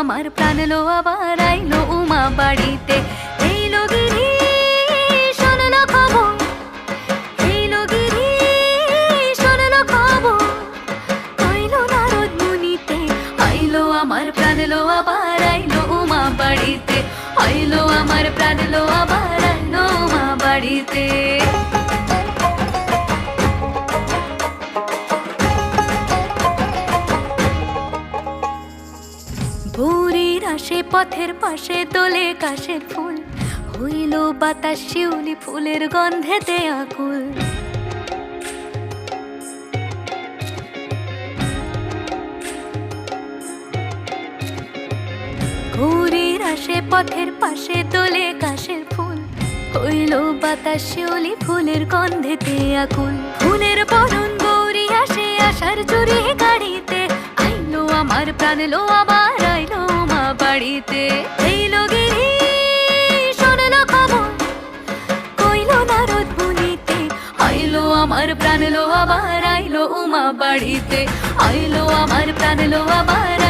আমার প্রাণ, লো আবার আইলো উমা বাড়িতে। খবর। খবর। কইল নারদ মুনিতে আইলো আমার প্রাণ, লো আবার আইলো উমা বাড়িতে। আইলো আমার প্রাণ, লো আবার ভোরের আসে, পথের পাশে তোলে কাশের ফুল। হইল বাতাস, শিউলি ফুলের গন্ধেতে আকুল। ভোরের আসে, পথের পাশে তোলে কাশের ফুল। বাতাস শিউলি ফুলের গন্ধেতে আকুল। ফুলের বরণ গৌরী আসে আসার চুরি গাড়িতে। আইলো আমার প্রাণ লো আবার আইলো মা বাড়িতে। আমার প্রাণ লো আবার আইলো উমা বাড়িতে। আইলো আমার প্রাণ লো আবার